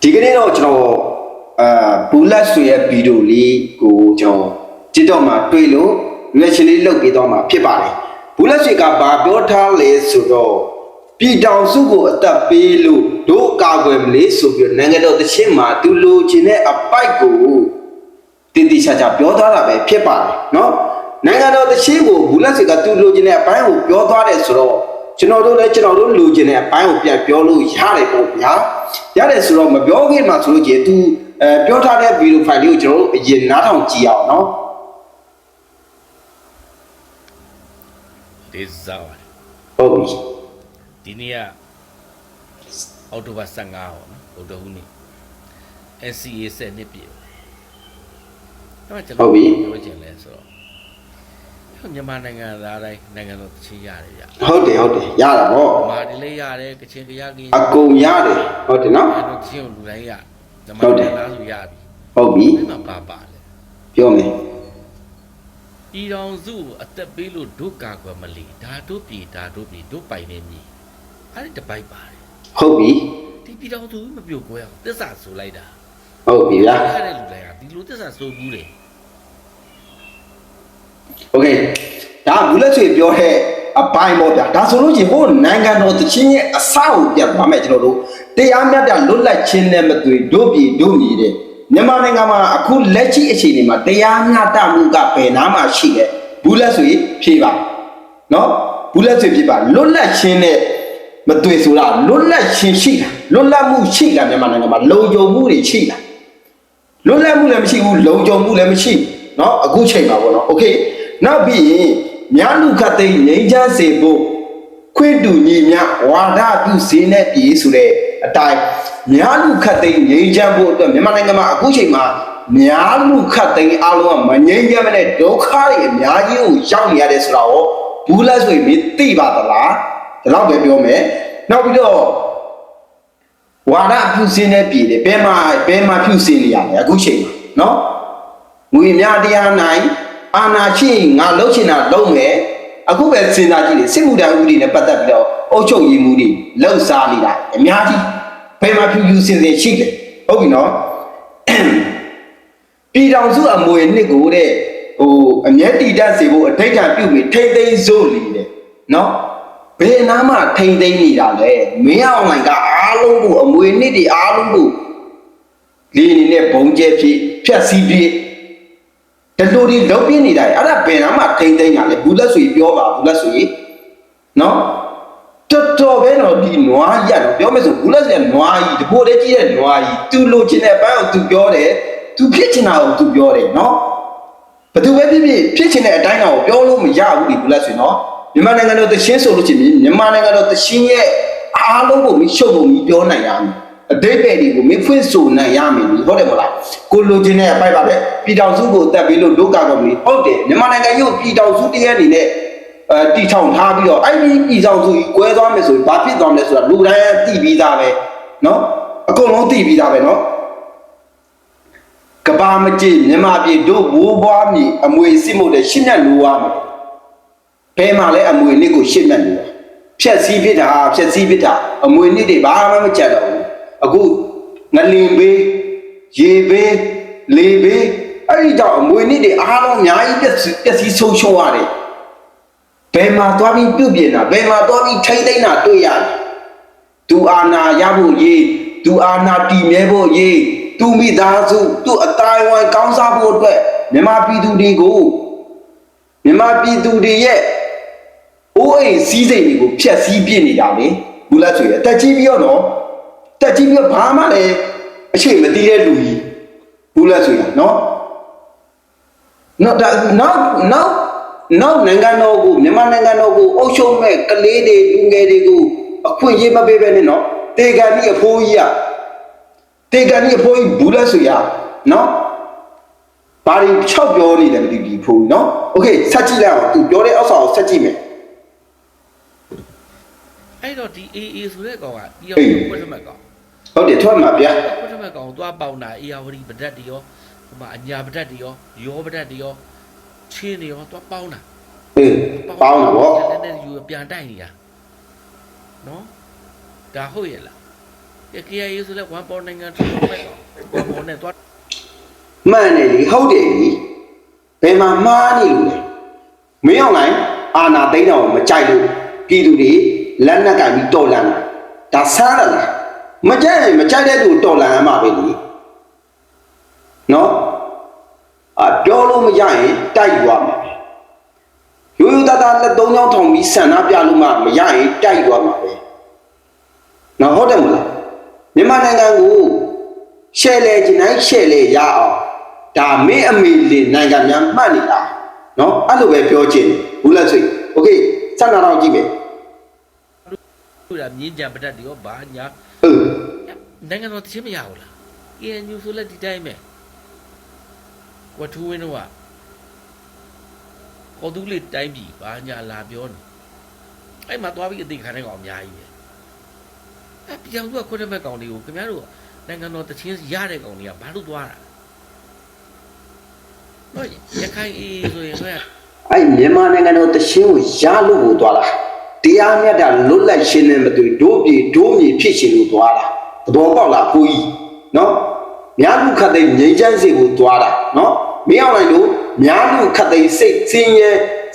ဒီကနေ့တော့ကျွန်တော်အာဘူလက်ဆွေရဲ့ဗီဒီယိုလေးကိုကျွန်တော်ကြည့်တော့မှတွေ့လို့ reaction လေးလုပ်ပေးတော့မှဖြစ်ပါတယ်ဘူလက်ဆွေကဘာပြောထားလဲဆိုတော့ပြည်တောင်စုကိုအသက်ပေးလို့တို့ကာကွယ်မလေးဆိုပြီးနိုင်ငံတော်တချင်းမှာသူလိုချင်တဲ့အပိုက်ကိုတည်တည်ချာချာပြောသွားတာပဲဖြစ်ပါတယ်เนาะနိုင်ငံတော်တချင်းကိုဘူလက်ဆွေကသူလိုချင်တဲ့အပိုင်းကိုပြောသွားတယ်ဆိုတော့ ကျွန်တော်တို့လည်းကျွန်တော်တို့လူကျင်တဲ့အပိုင်းကိုပြန်ပြောလို့ရတယ်ပေါ့ဗျာရတယ်ဆိုတော့မပြောခင်မှာဆိုလို့ကျင် तू အဲပြောထားတဲ့ဗီဒီယိုဖိုင်လေးကိုကျွန်တော်တို့အရင်နားထောင်ကြည့်အောင်နော်ဒေဇာဝါဟုတ်ပြီဒီနေ့ကအောက်တိုဘာ15ဟောနော်ဗုဒ္ဓဟူးနေ့ SCA 7နှစ်ပြည့်တယ်အဲ့တော့ကျွန်တော်ပြောချင်လဲဆိုတော့ မြန်မာနိုင်ငံသားတိုင်းနိုင်ငံတော်တချင်းရတယ်ဗျဟုတ်တယ်ဟုတ်တယ်ရတာပေါ့မာဒီလေးရတယ်ကချင်ကရကင်းအကုန်ရတယ်ဟုတ်တယ်နော်အဲ့တော့ချင်းကိုလူတိုင်းရဓမ္မဟုတ်တယ်တရားဆိုရပြီဟုတ်ပြီအဲ့မှာပါပါလေပြောမယ်ပြည်တော်စုကိုအသက်ပေးလို့ဒုကာကွယ်မလီဒါတို့ပြည်ဒါတို့ပြည်တို့ပိုင်နေမြည်အဲ့ဒီတပိုက်ပါတယ်ဟုတ်ပြီဒီပြည်တော်စုမပြုတ်ကွဲအောင်သစ္စာဆိုလိုက်တာဟုတ်ပြီဗျာရတဲ့လူတိုင်းကဒီလိုသစ္စာဆိုဘူးလေ โอเคဒါကဘူးလက်ချွေပြောတဲ့အပိုင်းပေါ့ဗျာဒါဆိုလို့ကျင်ဟိုနိုင်ငံတော်တချင်းရဲ့အစကိုပြန်ပါမယ်ကျွန်တော်တို့တရားမျှတလွတ်လပ်ခြင်းနဲ့မသွေတို့ပြည်တို့ညီတဲ့မြန်မာနိုင်ငံမှာအခုလက်ရှိအခြေအနေမှာတရားမျှတမှုကဘယ်နားမှာရှိလဲဘူးလက်ချွေဖြေပါနော်ဘူးလက်ချွေဖြေပါလွတ်လပ်ခြင်းနဲ့မသွေဆိုတာလွတ်လပ်ခြင်းရှိတာလွတ်လပ်မှုရှိတာမြန်မာနိုင်ငံမှာလုံခြုံမှုတွေရှိတာ လွတ်လပ်မှုလည်းမရှိဘူးလုံခြုံမှုလည်းမရှိဘူးเนาะအခုချိန်မှာပေါ့เนาะโอเค နောက်ပြီးရင်များလူခတ်သိမ်းငြိမ်းချမ်းစေဖို့ခွင့်တူညီမြဝါဒပြုစေနဲ့ပြည်ဆိုတဲ့အတိုင်းများလူခတ်သိမ်းငြိမ်းချမ်းဖို့အတွက်မြန်မာနိုင်ငံမှာအခုချိန်မှာများလူခတ်သိမ်းအားလုံးကမငြိမ်းချမ်းမနဲ့ဒုက္ခတွေအများကြီးကိုရောက်နေရတယ်ဆိုတာကိုဘူးလက်ဆိုရင်မသိပါသလားဒီလောက်ပဲပြောမယ်နောက်ပြီးတော့ဝါဒပြုစင်းတဲ့ပြည်တယ်ဘယ်မှာဘယ်မှာပြုစင်းနေရလဲအခုချိန်မှာနော်ငွေများတရားနိုင် အာနာရှိရင်ငါလှုပ်ချင်တာလုပ်မယ်အခုပဲစဉ်းစားကြည့်လေစစ်မှုထမ်းဥပဒေနဲ့ပတ်သက်ပြီးတော့အုပ်ချုပ်ရေးမှုတွေလှုပ်ရှားနေတာအများကြီးဘယ်မှာပြုပြုစင်းစင်းရှိတယ်ဟုတ်ပြီနော်ပြည်တော်စုအမွေနှစ်ကိုတဲ့ဟိုအမျက်တီတက်စေဖို့အဋိဋ္ဌာပြုပြီးထိမ့်သိမ်းစို့လီတဲ့နော်ဘယ်နာမှထိမ့်သိမ်းနေတာလဲမင်းအောင်လိုင်ကအားလုံးကိုအမွေနှစ်တွေအားလုံးကိုလီနေနဲ့ဘုံကျဲဖြစ်ဖြတ်စည်းပြီး တလူတွေလုံးပြနေတာအဲ့ဒါဘယ်နာမှထိမ့်သိမ်းတာလဲဘူးလက်ဆွေပြောပါဘူးလက်ဆွေနော်တော်တော်ပဲတော့ဒီနွားရက်တော့ပြောမယ်ဆိုဘူးလက်ဆွေကနွားကြီးတပိုးတည်းကြီးတဲ့နွားကြီးသူလိုချင်တဲ့ဘန်းကိုသူပြောတယ်သူဖြစ်ချင်တာကိုသူပြောတယ်နော်ဘယ်သူပဲဖြစ်ဖြစ်ဖြစ်ချင်တဲ့အတိုင်းအတာကိုပြောလို့မရဘူးဒီဘူးလက်ဆွေနော်မြန်မာနိုင်ငံတော်တချင်းဆိုလို့ချင်းမြန်မာနိုင်ငံတော်တချင်းရဲ့အားလုံးကိုမရှုပ်လို့မပြောနိုင်ရမယ် အတိတ်ပဲတွေကိုမဖွင့်ဆိုနိုင်ရမယ်ဟုတ်တယ်မလားကိုလိုချင်တဲ့အပိုက်ပါပဲပြည်တော်စုကိုတက်ပြီးလို့ဒုက္ခကောင်ကြီးဟုတ်တယ်မြန်မာနိုင်ငံရုပ်ပြည်တော်စုတည်းရဲ့အနေနဲ့အဲတီထောင်ထားပြီးတော့အဲ့ဒီပြည်တော်စုကြီးကွဲသွားမယ်ဆိုရင်ဘာဖြစ်သွားမလဲဆိုတာလူတိုင်းသိပြီးသားပဲနော်အကုန်လုံးသိပြီးသားပဲနော်ကဘာမကြည့်မြန်မာပြည်တို့ဘိုးဘွားမြေအမွေစစ်မှုတဲ့ရှင်းမြတ်လိုရမယ်ဘယ်မှာလဲအမွေနစ်ကိုရှင်းမြတ်လိုရဖြက်စီးဖြစ်တာဖြက်စီးဖြစ်တာအမွေနစ်တွေဘာမှမကြက်တော့ဘူး အခုငလင်ဘေးရေဘေးလေဘေးအဲ့ဒီတော့အမွေနစ်တွေအားလုံးအများကြီးပြက်စီးပြက်စီးဆုံးရှုံးရတယ်ဘယ်မှာသွားပြီးပြုတ်ပြင်တာဘယ်မှာသွားပြီးထိမ့်သိမ့်တာတွေ့ရတယ်သူအာနာရဖို့ရေးသူအာနာတည်မြဲဖို့ရေးသူမိသားစုသူအတိုင်းဝိုင်းကောင်းစားဖို့အတွက်မြမပြည်သူတွေကိုမြမပြည်သူတွေရဲ့အိုးအိမ်စည်းစိမ်တွေကိုဖျက်ဆီးပြစ်နေတာလေဘူးလားဆိုရအတက်ကြီးပြီးတော့နော် တက်ကြီးပြီးတော့ဘာမှလည်းအချိန်မတည်တဲ့လူကြီးဘူးလားဆိုရနော်နော်ဒါနောက်နောက်နောက်နိုင်ငံတော်ကိုမြန်မာနိုင်ငံတော်ကိုအုပ်ချုပ်မဲ့ကလေးတွေလူငယ်တွေကိုအခွင့်အရေးမပေးဘဲနဲ့နော်တေကန်ကြီးအဖိုးကြီးอ่ะတေကန်ကြီးအဖိုးကြီးဘူးလဲဆိုရနော်ဘာတွေ6ပြောနေတယ်မသိဘူးဒီဖိုးကြီးနော်โอเคဆက်ကြည့်လိုက်အောင်သူပြောတဲ့အောက်စာကိုဆက်ကြည့်မယ် အဲ့တော့ဒီ AA ဆိုတဲ့ကောင်ကပြည်အောင်ခွတ်ထမဲ့ကောင် ဟုတ်တယ်ထွက်မှာဗျာခွတ်ထမဲ့ကောင်သွားပေါင်တာအေယာဝတီပဒတ်တွေရောဟိုမှာအညာပဒတ်တွေရောရောပဒတ်တွေရောချင်းတွေရောသွားပေါင်းတာအေးပေါင်းတာဗောလက်နဲ့ယူပြန်တိုက်နေတာနော်ဒါဟုတ်ရဲ့လားကဲ KIA ဆိုလဲ1ပေါ်နိုင်ငံထုတ်လို့ပဲ1ပေါ်နဲ့သွားမှန်တယ်လေဟုတ်တယ်လေဘယ်မှာမှားနေလို့လဲမင်းအောင်လိုက်အာနာသိန်းတော်မကြိုက်လို့ပြည်သူတွေလက်နက်ကင်ပြီးတော်လန်တာဒါဆန်းတယ်လား မကြိုက်ရင်မကြိုက်တဲ့သူတော်လန်ရမှာပဲလေနော်အပြောလို့မရရင်တိုက်သွားမှာပဲရိုးရိုးသားသားလက်သုံးချောင်းထောင်ပြီးဆန္ဒပြလို့မှမရရင်တိုက်သွားမှာပဲနော်ဟုတ်တယ်မလားမြန်မာနိုင်ငံကိုရှယ်လေကျင်တိုင်းရှယ်လေရအောင်ဒါမင်းအမေလင်နိုင်ငံများမှတ်နေတာနော်အဲ့လိုပဲပြောချင်တယ်ဘူးလက်ဆွေโอเคစန္ဒတော်ကြည့်မယ် လို့ တာမြင်းကြံပတတ်တွေရောဘာညာနိုင်ငံတော်တချင်းမရဘူးလား ANU ဆိုလက်ဒီတိုင်းပဲဝထူးဝင်းတို့ကကော်တူးလေးတိုင်းပြီဘာညာလာပြောနေအဲ့မှာသွားပြီးအသိခံတဲ့ကောင်အများကြီးပဲအဲ့ပြောင်သူကခွတဲ့ဘက်ကောင်တွေကိုခင်ဗျားတို့နိုင်ငံတော်တချင်းရတဲ့ကောင်တွေကဘာလို့သွားတာဟုတ်ရခိုင်အေးဆိုရင်အဲ့မြန်မာနိုင်ငံတော်တချင်းကိုရလို့ကိုသွားလား တရားမြတ်တာလွတ်လပ်ရှင်းနေမတွေ့ဒိုးပြေဒိုးမြေဖြစ်ရှင်လို့သွားတာသဘောပေါက်လားကိုကြီးနော်များလူခတ်သိမ်းငြိမ်းချမ်းစေဖို့သွားတာနော်မင်းအောင်လိုက်လို့များလူခတ်သိမ်းစိတ်စင်းရဲ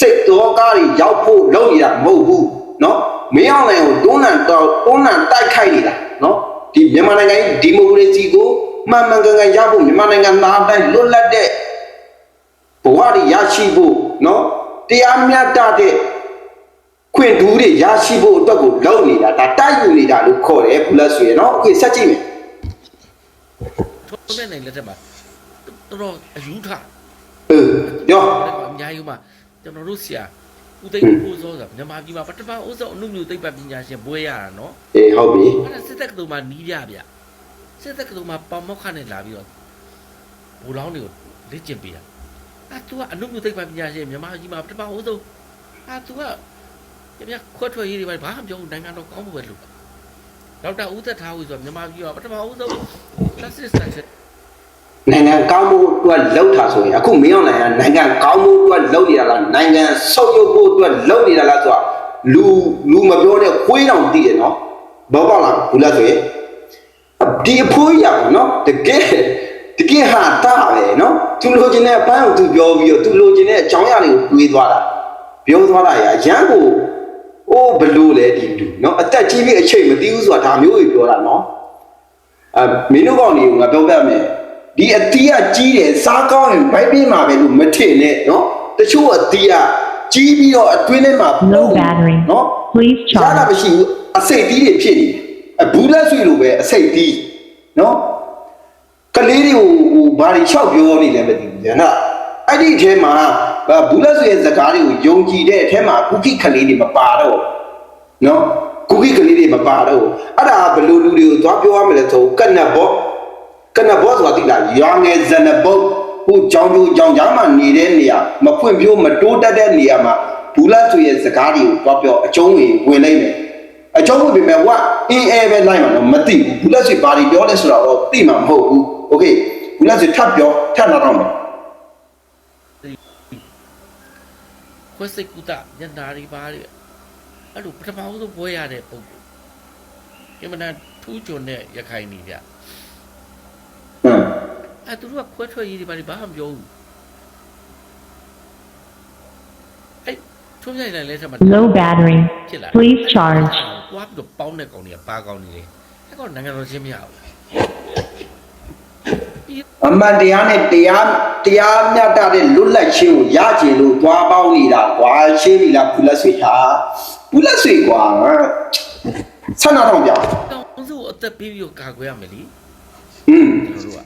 စိတ်တော်ကားတွေရောက်ဖို့လုပ်နေတာမဟုတ်ဘူးနော်မင်းအောင်လိုက်ကိုတွန်းလန်တော့တွန်းလန်တိုက်ခိုက်နေတာနော်ဒီမြန်မာနိုင်ငံရဲ့ဒီမိုကရေစီကိုမှန်မှန်ကန်ကန်ရဖို့မြန်မာနိုင်ငံသားတိုင်းလွတ်လပ်တဲ့ဘဝတွေရရှိဖို့နော်တရားမျှတတဲ့ ခွင့်ထူးတွေရရှိဖို့အတွက်ကိုလုပ်နေတာဒါတိုက်ယူနေတာလို့ခေါ်တယ်ဘုလက်ဆိုရနော်โอเคဆက်ကြည့်မယ် ထုံးတဲ့နိုင်လက်ထက်မှာတော်တော်အယူထ เออပြော အများကြီးမှာကျွန်တော်တို့ဆရာဦးသိန်းကိုစောဆိုတာမြန်မာပြည်မှာပထမဦးဆုံးအမှုမျိုးသိပ္ပံပညာရှင်ဘွဲရတာနော် အေးဟုတ်ပြီ အဲ့ဒါစစ်တပ်ကတူမှာနီးပြဗျစစ်တပ်ကတူမှာပေါင်မောက်ခနဲ့လာပြီးတော့ဘူလောင်းတွေကိုလေ့ကျင့်ပေးတာအဲ့ तू ကအမှုမျိုးသိပ္ပံပညာရှင်မြန်မာပြည်မှာပထမဦးဆုံးအဲ့ तू က ပြပြခွတ်ထွက်ရေးတွေဘာမှမပြောဘူးနိုင်ငံတော်ကောင်းဖို့ပဲလုပ်တာဒေါက်တာဦးသက်ထားဦးဆိုတော့မြန်မာပြည်မှာပထမဦးဆုံး classic structure နိုင်ငံကောင်းမှုအတွက်လှုပ်တာဆိုရင်အခုမင်းအောင်နိုင်ကနိုင်ငံကောင်းမှုအတွက်လှုပ်နေတာလားနိုင်ငံဆုပ်ယုပ်ဖို့အတွက်လှုပ်နေတာလားဆိုတော့လူလူမပြောတဲ့ခွေးတောင်သိတယ်နော်ဘောပေါက်လားဘုလက်ဆိုရင်ဒီအဖိုးရပါနော်တကယ်တကယ်ဟာတာပဲနော်သူလိုချင်တဲ့အပန်းကိုသူပြောပြီးတော့သူလိုချင်တဲ့အကြောင်းအရာတွေကိုတွေးသွားတာပြောသွားတာရအရန်ကို အိုးဘလို့လဲဒီလူနော်အသက်ကြီးပြီးအချိန်မသိဘူးဆိုတာဒါမျိုးတွေပြောတာနော်အဲမင်းတို့ကောင်တွေကိုငါပြောပြမယ်ဒီအတီးကကြီးတယ်စားကောင်းရင်ဘိုက်ပြင်းမှာပဲလို့မထင်နဲ့နော်တချို့အတီးကကြီးပြီးတော့အတွင်းထဲမှာ Low battery. နော် Please ရတာ charge. မရှိဘူးအစိတ်တီးတွေဖြစ်နေတယ်အဘူးလက်ဆွေလိုပဲအစိတ်တီးနော်ကလေးတွေကိုဟိုဘာတွေလျှောက်ပြောနေလဲမသိဘူးညနာအဲ့ဒီအထဲမှာ ဘာဘူးလက်ဆွေရဲ့စကားတွေကိုယုံကြည်တဲ့အထဲမှာကုခိကလေးတွေမပါတော့ဘူးနော်ကုခိကလေးတွေမပါတော့ဘူးအဲ့ဒါဘယ်လိုလူတွေကိုသွားပြောရမလဲဆိုကနတ်ဘောကနတ်ဘောဆိုတာတိလားရွာငယ်ဇနဘုတ်ဟိုကြောင်ကျိုးကြောင်ကြားမှာနေတဲ့နေရာမဖွင့်ပြိုးမတိုးတက်တဲ့နေရာမှာဘူးလက်ဆွေရဲ့စကားတွေကိုသွားပြောအကျုံးဝင်ဝင်လိုက်မယ် အကြောင်းဝင်ပြီမဲ့ဝအင်းအဲပဲလိုက်မှာတော့မသိဘူးဘူးလက်စီဘာတွေပြောလဲဆိုတော့သိမှာမဟုတ်ဘူးโอเคဘူးလက်စီထပ်ပြောထပ်လာတော့မယ် ခွဲစိတ်ကုသညနာတွေပါတဲ့အဲ့လိုပထမဦးဆုံးဘွဲရတဲ့ပုံကိုအမှန်တန်ထူးချွန်တဲ့ရခိုင်နေကြဟမ်အဲ့သူတို့ကခွဲထွက်ရေးတွေပါဘာမှမပြောဘူးအဲ့ထုံးရိုက်လိုက်လဲဆက်မှာ Low battery. ဖြစ်လာ Please charge. တွားပြီးတော့ပေါင်းတဲ့ကောင်တွေကပါကောင်နေလေအဲ့ကောင်နိုင်ငံတော်ချင်းမရဘူး အမှန်တရားနဲ့တရားတရားမျှတတဲ့လွတ်လပ်ခြင်းကိုရကျင်လို့သွားပေါင်းနေတာကွာရှင်းပြီလားဘူးလက်စီဟာဘူးလက်စီကွာဆန္ဒတော့ကြောင်တောင်စုအသက်ပေးပြီးတော့ကာကွယ်ရမယ်လीဟင်းကျွန်တော်တို့က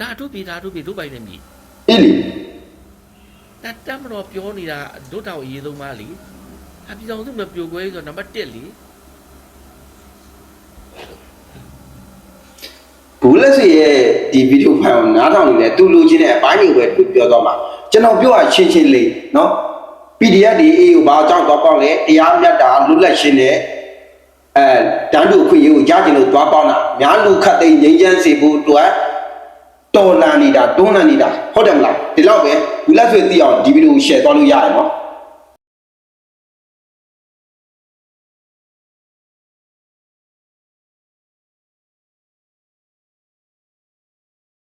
ဒါတို့ပြည်ဒါတို့ပြည်တို့ပိုင်နေပြီအေးလီတတ်တမတော်ပြောနေတာတို့တောင်အရေးဆုံးပါလीအပြည်တော်စုမပြိုကွဲဆိုနံပါတ်1လीဘူးလက်စီရဲ့ ဒီဗီဒီယိုဖိုင်ကိုနားထောင်နေတယ်သူလိုချင်တဲ့အပိုင်းတွေကိုပဲပြောတော့မှာကျွန်တော်ပြောရချင်းချင်းလေးနော် PDF ဒီ A ကိုဘာအကြောင်းတော့ပေါင်းလဲတရားမျှတလွတ်လပ်ရှင်းတဲ့အဲတန်းတူအခွင့်အရေးကိုရကြင်လို့သွားပေါင်းတာများလူခတ်သိမ်းငြိမ်းချမ်းစေဖို့အတွက်တော်လန်နေတာတွန်းလန်နေတာဟုတ်တယ်မလားဒီလောက်ပဲဘူးလက်ဆွေသိအောင်ဒီဗီဒီယိုကို share သွားလို့ရရနော်